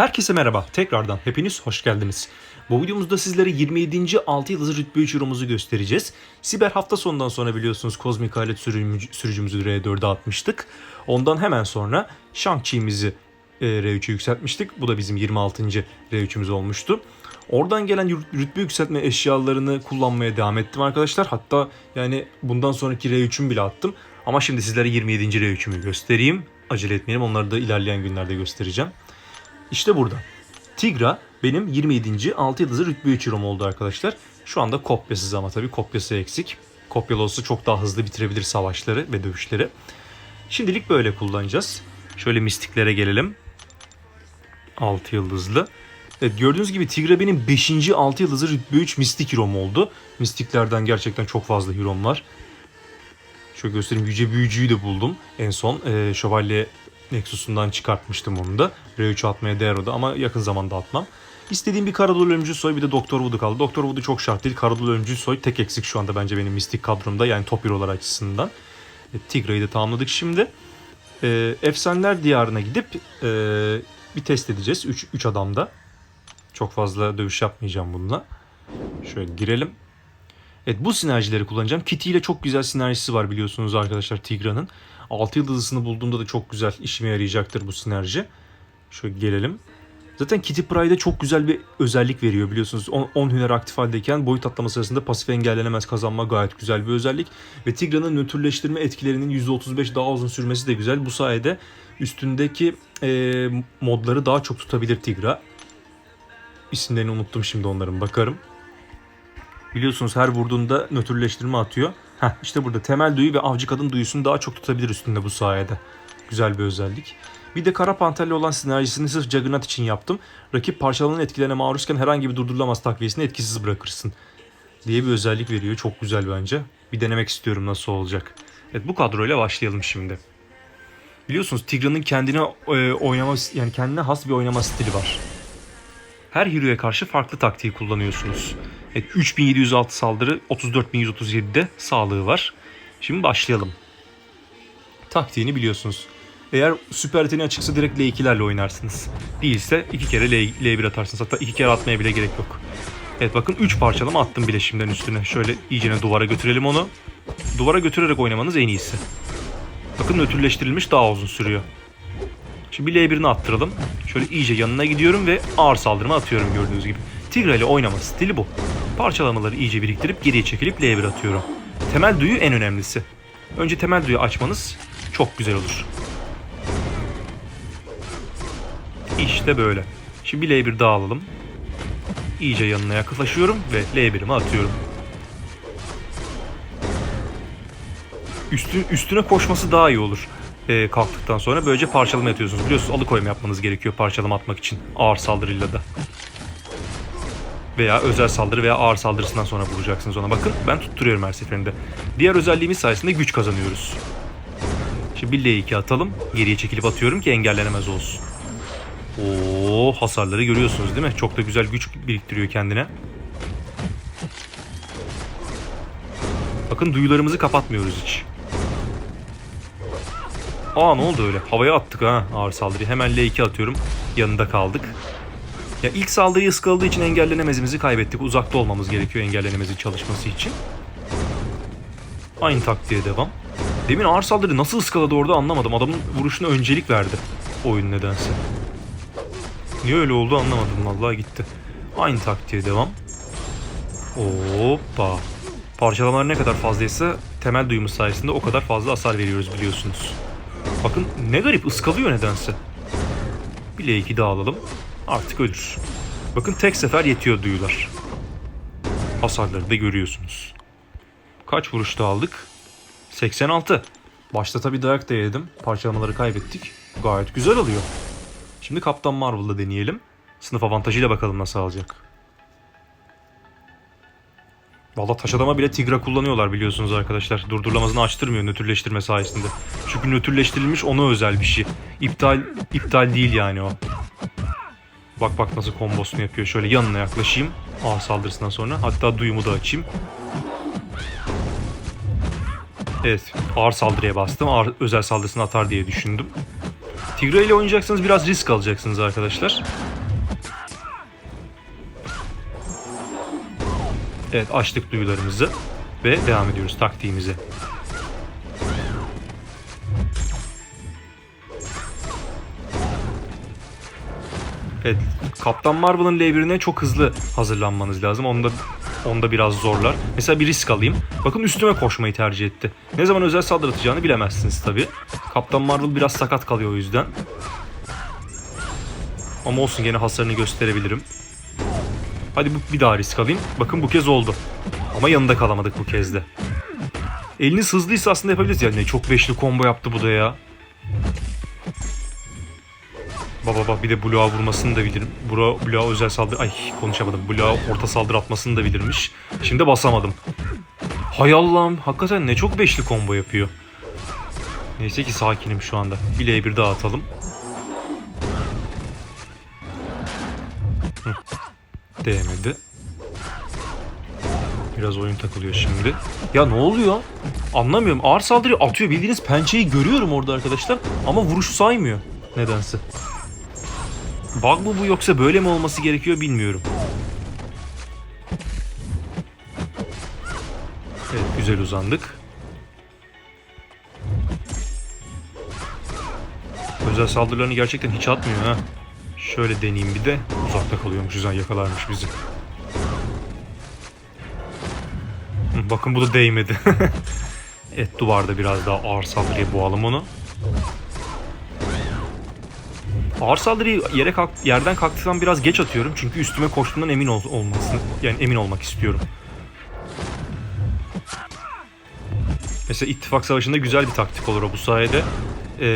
Herkese merhaba. Tekrardan hepiniz hoş geldiniz. Bu videomuzda sizlere 27. 6 yıldızı rütbe 3 euromuzu göstereceğiz. Siber hafta sonundan sonra biliyorsunuz kozmik alet sürücü- sürücümüzü R4'e atmıştık. Ondan hemen sonra Shang-Chi'mizi e, R3'e yükseltmiştik. Bu da bizim 26. R3'ümüz olmuştu. Oradan gelen rütbe yükseltme eşyalarını kullanmaya devam ettim arkadaşlar. Hatta yani bundan sonraki R3'ümü bile attım. Ama şimdi sizlere 27. R3'ümü göstereyim. Acele etmeyelim. Onları da ilerleyen günlerde göstereceğim. İşte burada. Tigra benim 27. 6 yıldızı rütbe 3 Euro oldu arkadaşlar. Şu anda kopyasız ama tabii kopyası eksik. Kopyalı olsa çok daha hızlı bitirebilir savaşları ve dövüşleri. Şimdilik böyle kullanacağız. Şöyle mistiklere gelelim. 6 yıldızlı. Evet gördüğünüz gibi Tigra benim 5. 6 yıldızı rütbe 3 mistik hero'm oldu. Mistiklerden gerçekten çok fazla hero'm var. Şöyle göstereyim Yüce Büyücü'yü de buldum. En son e, Şövalye Nexus'undan çıkartmıştım onu da. R3 atmaya değer o da ama yakın zamanda atmam. İstediğim bir Karadolu Ölümcül Soy bir de Doktor Wood'u kaldı. Doktor Wood'u çok şart değil. Karadolu Ölümcül Soy tek eksik şu anda bence benim mistik kadromda. Yani top hero'lar açısından. E, Tigra'yı da tamamladık şimdi. E, Efsaneler Diyarı'na gidip e, bir test edeceğiz. 3 adamda. Çok fazla dövüş yapmayacağım bununla. Şöyle girelim. Evet bu sinerjileri kullanacağım. Kitty ile çok güzel sinerjisi var biliyorsunuz arkadaşlar Tigra'nın. 6 yıldızını bulduğumda da çok güzel işime yarayacaktır bu sinerji. Şöyle gelelim. Zaten Kitty Pryde'e çok güzel bir özellik veriyor biliyorsunuz. 10 hüner aktif haldeyken boyut atlama sırasında pasif engellenemez kazanma gayet güzel bir özellik. Ve Tigra'nın nötrleştirme etkilerinin %35 daha uzun sürmesi de güzel. Bu sayede üstündeki e, modları daha çok tutabilir Tigra. İsimlerini unuttum şimdi onların bakarım. Biliyorsunuz her vurduğunda nötrleştirme atıyor. Heh, işte burada temel duyu ve avcı kadın duyusunu daha çok tutabilir üstünde bu sayede. Güzel bir özellik. Bir de kara panterli olan sinerjisini sırf Juggernaut için yaptım. Rakip parçalanan etkilerine maruzken herhangi bir durdurulamaz takviyesini etkisiz bırakırsın. Diye bir özellik veriyor. Çok güzel bence. Bir denemek istiyorum nasıl olacak. Evet bu kadroyla başlayalım şimdi. Biliyorsunuz Tigra'nın kendine e, oynama yani kendine has bir oynama stili var. Her hero'ya karşı farklı taktiği kullanıyorsunuz. Evet, 3706 saldırı, 34137'de sağlığı var. Şimdi başlayalım. Taktiğini biliyorsunuz. Eğer süper yeteneği açıksa direkt L2'lerle oynarsınız. Değilse iki kere L, L1 atarsınız. Hatta iki kere atmaya bile gerek yok. Evet bakın 3 parçalama attım bile şimdiden üstüne. Şöyle iyicene duvara götürelim onu. Duvara götürerek oynamanız en iyisi. Bakın nötrleştirilmiş daha uzun sürüyor. Şimdi bir L1'ini attıralım. Şöyle iyice yanına gidiyorum ve ağır saldırımı atıyorum gördüğünüz gibi. Tigra ile oynama stili bu. Parçalamaları iyice biriktirip geriye çekilip L1 atıyorum. Temel duyu en önemlisi. Önce temel duyu açmanız çok güzel olur. İşte böyle. Şimdi bir L1 daha alalım. İyice yanına yaklaşıyorum ve L1'imi atıyorum. Üstün, üstüne koşması daha iyi olur e, kalktıktan sonra. Böylece parçalama yapıyorsunuz. Biliyorsunuz alıkoyma yapmanız gerekiyor parçalama atmak için. Ağır saldırıyla da. Veya özel saldırı veya ağır saldırısından sonra vuracaksınız ona. Bakın ben tutturuyorum her seferinde. Diğer özelliğimiz sayesinde güç kazanıyoruz. Şimdi bir L2 atalım. Geriye çekilip atıyorum ki engellenemez olsun. Oo hasarları görüyorsunuz değil mi? Çok da güzel güç biriktiriyor kendine. Bakın duyularımızı kapatmıyoruz hiç. Aa ne oldu öyle? Havaya attık ha ağır saldırıyı. Hemen L2 atıyorum. Yanında kaldık. Ya ilk saldırıyı ıskaladığı için engellenemezimizi kaybettik. Uzakta olmamız gerekiyor engellenemezin çalışması için. Aynı taktiğe devam. Demin ağır saldırı nasıl ıskaladı orada anlamadım. Adamın vuruşuna öncelik verdi. Oyun nedense. Niye öyle oldu anlamadım vallahi gitti. Aynı taktiğe devam. Hoppa. Parçalamalar ne kadar fazlaysa temel duyumuz sayesinde o kadar fazla hasar veriyoruz biliyorsunuz. Bakın ne garip ıskalıyor nedense. Bir L2 daha alalım. Artık ölür. Bakın tek sefer yetiyor duyular. Hasarları da görüyorsunuz. Kaç vuruşta aldık? 86. Başta tabii dayak da yedim. Parçalamaları kaybettik. Gayet güzel alıyor. Şimdi Kaptan Marvel'da deneyelim. Sınıf avantajıyla bakalım nasıl alacak. Valla taş adama bile Tigra kullanıyorlar biliyorsunuz arkadaşlar. Durdurulamazını açtırmıyor nötrleştirme sayesinde. Çünkü nötrleştirilmiş ona özel bir şey. İptal iptal değil yani o. Bak bak nasıl kombosunu yapıyor. Şöyle yanına yaklaşayım. A saldırısından sonra. Hatta duyumu da açayım. Evet ağır saldırıya bastım. Ağır özel saldırısını atar diye düşündüm. Tigray ile oynayacaksanız biraz risk alacaksınız arkadaşlar. Evet açtık duyularımızı ve devam ediyoruz taktiğimize. Evet, Kaptan Marvel'ın L1'ine çok hızlı hazırlanmanız lazım. Onda onda biraz zorlar. Mesela bir risk alayım. Bakın üstüme koşmayı tercih etti. Ne zaman özel saldırı atacağını bilemezsiniz tabi. Kaptan Marvel biraz sakat kalıyor o yüzden. Ama olsun gene hasarını gösterebilirim. Hadi bu bir daha risk alayım. Bakın bu kez oldu. Ama yanında kalamadık bu kez de. Eliniz hızlıysa aslında yapabiliriz yani. Çok beşli combo yaptı bu da ya. Baba bak bir de bloğa vurmasını da bilirim. Bura, bloğa özel saldırı... Ay konuşamadım. Bloğa orta saldırı atmasını da bilirmiş. Şimdi basamadım. Hay Allah'ım. Hakikaten ne çok beşli combo yapıyor. Neyse ki sakinim şu anda. Bileğe bir daha atalım. Hı. Değmedi. Biraz oyun takılıyor şimdi. Ya ne oluyor? Anlamıyorum. Ağır saldırı atıyor. Bildiğiniz pençeyi görüyorum orada arkadaşlar. Ama vuruşu saymıyor. Nedense. Bug mı bu yoksa böyle mi olması gerekiyor bilmiyorum. Evet güzel uzandık. Özel saldırılarını gerçekten hiç atmıyor ha. Şöyle deneyeyim bir de. Uzakta kalıyormuş yüzden yakalarmış bizi. Bakın bu da değmedi. evet duvarda biraz daha ağır saldırıya boğalım onu. Ağır saldırıyı yere kalk, yerden kalktıktan biraz geç atıyorum çünkü üstüme koştuğundan emin ol, olmasını yani emin olmak istiyorum. Mesela ittifak savaşında güzel bir taktik olur o bu sayede e,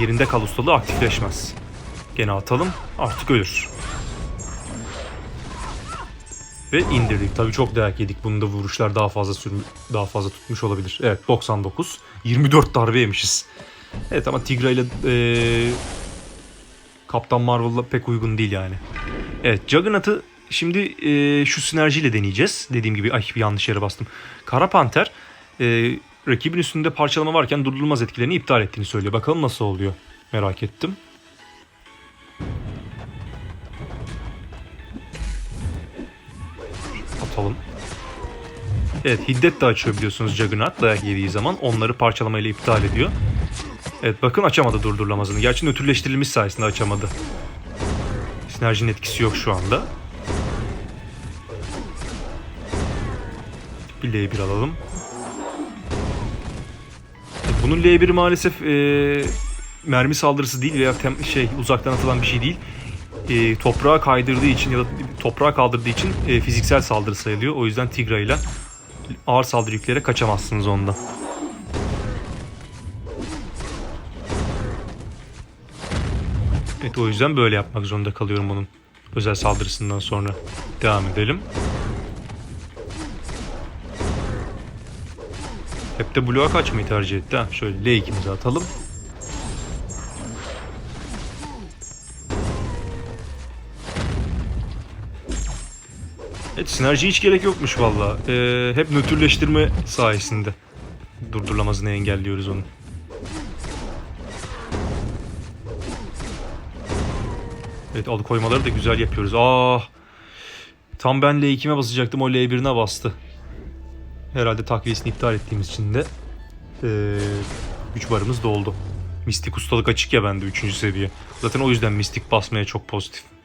yerinde kal ustalığı aktifleşmez. Gene atalım artık ölür. Ve indirdik. Tabii çok dayak yedik. Bunun da vuruşlar daha fazla sürmü daha fazla tutmuş olabilir. Evet 99. 24 darbe yemişiz. Evet ama Tigra ile e, Kaptan Marvel'la pek uygun değil yani. Evet Juggernaut'ı şimdi e, şu sinerjiyle deneyeceğiz. Dediğim gibi ay bir yanlış yere bastım. Kara Panter e, rakibin üstünde parçalama varken durdurulmaz etkilerini iptal ettiğini söylüyor. Bakalım nasıl oluyor. Merak ettim. Atalım. Evet hiddet de açıyor biliyorsunuz Juggernaut dayak yediği zaman. Onları parçalamayla iptal ediyor. Evet bakın açamadı durdurulamazını. Gerçi nötrleştirilmiş sayesinde açamadı. Sinerjinin etkisi yok şu anda. Bir L1 alalım. Bunun L1'i maalesef e, mermi saldırısı değil veya tem, şey uzaktan atılan bir şey değil. E, toprağa kaydırdığı için ya da toprağa kaldırdığı için e, fiziksel saldırı sayılıyor. O yüzden Tigra ile ağır saldırı yükleyerek kaçamazsınız ondan. Evet o yüzden böyle yapmak zorunda kalıyorum onun özel saldırısından sonra. Devam edelim. Hep de bloğa kaçmayı tercih etti ha. Şöyle L2'mizi atalım. Evet sinerji hiç gerek yokmuş valla. Ee, hep nötrleştirme sayesinde durdurulamazını engelliyoruz onu. Evet alıkoymaları da güzel yapıyoruz. Ah. Tam ben L2'me basacaktım o L1'ine bastı. Herhalde takviyesini iptal ettiğimiz için de ee, güç barımız doldu. Mistik ustalık açık ya bende 3. seviye. Zaten o yüzden mistik basmaya çok pozitif.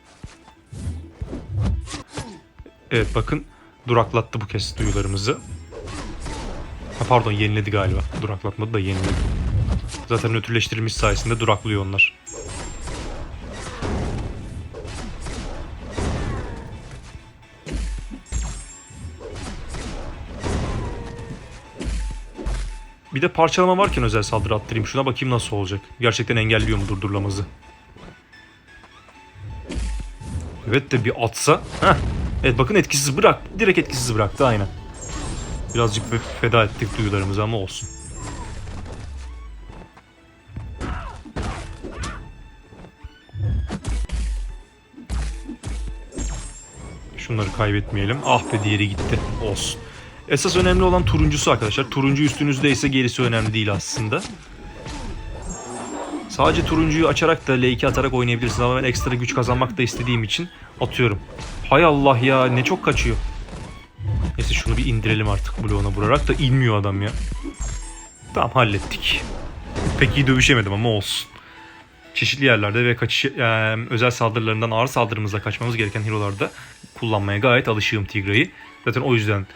Evet bakın duraklattı bu kez duyularımızı. Ha, pardon yeniledi galiba. Duraklatmadı da yeniledi. Zaten nötrleştirilmiş sayesinde duraklıyor onlar. Bir de parçalama varken özel saldırı attırayım. Şuna bakayım nasıl olacak. Gerçekten engelliyor mu durdurulamazı? Evet de bir atsa. Heh. Evet bakın etkisiz bırak. Direkt etkisiz bıraktı aynen. Birazcık fe- feda ettik duyularımızı ama olsun. Şunları kaybetmeyelim. Ah be diğeri gitti. Olsun. Esas önemli olan turuncusu arkadaşlar. Turuncu üstünüzde ise gerisi önemli değil aslında. Sadece turuncuyu açarak da L2 atarak oynayabilirsiniz ama ben ekstra güç kazanmak da istediğim için atıyorum. Hay Allah ya ne çok kaçıyor. Neyse şunu bir indirelim artık bloğuna vurarak da inmiyor adam ya. Tamam hallettik. Pek iyi dövüşemedim ama olsun. Çeşitli yerlerde ve kaçış, e, özel saldırılarından ağır saldırımızla kaçmamız gereken hero'larda kullanmaya gayet alışığım Tigra'yı. Zaten o yüzden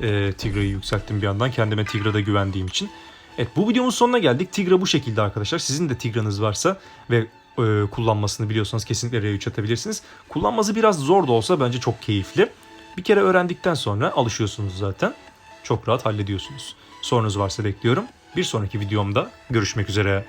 e, Tigra'yı yükselttim bir yandan. Kendime Tigra'da güvendiğim için. Evet bu videomuz sonuna geldik. Tigra bu şekilde arkadaşlar. Sizin de Tigra'nız varsa ve e, kullanmasını biliyorsanız kesinlikle R3 atabilirsiniz. Kullanması biraz zor da olsa bence çok keyifli. Bir kere öğrendikten sonra alışıyorsunuz zaten. Çok rahat hallediyorsunuz. Sorunuz varsa bekliyorum. Bir sonraki videomda görüşmek üzere.